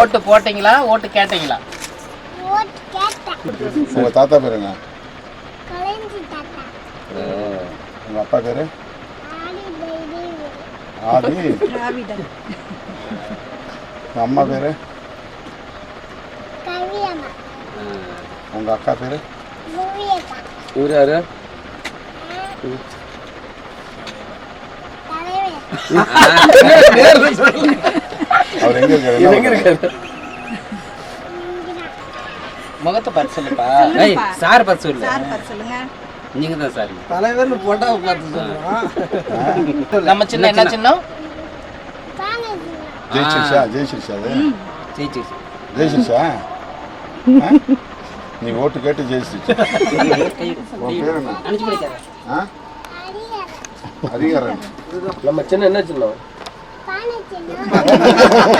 ஓட்டு போட்டீங்களா? ஓட்டு கேட்டீங்களா? உங்க தாத்தா பேருங்க கலைஞ்சி தாத்தா உங்க அப்பா பேரு? ஆதி. உங்க அம்மா பேரு? உங்க அக்கா பேரு? இவரு யாரு? அவர் எங்க இருக்காரு? எங்க என்ன இருக்காரு? முகத்தை பார்த்து சொல்லுப்பா. ஏய் சார் பார்த்து சொல்லு சார் பார்த்து சொல்லுங்க. நீங்க தான் சார். தலைவர்னு போட்டா பார்த்து நம்ம சின்ன என்ன சின்னம்? பானை ஜெயிச்சிருச்சா ஜெயிச்சிருச்சா அது? ஜெயிச்சு ஜெயிச்சிருச்சா ஆ? நீ ஓட்டு கேட்டு ஜெயிச்சிருச்சு உன் பேர் என்ன? அதிகாரம். நம்ம சின்ன என்ன சின்னம்.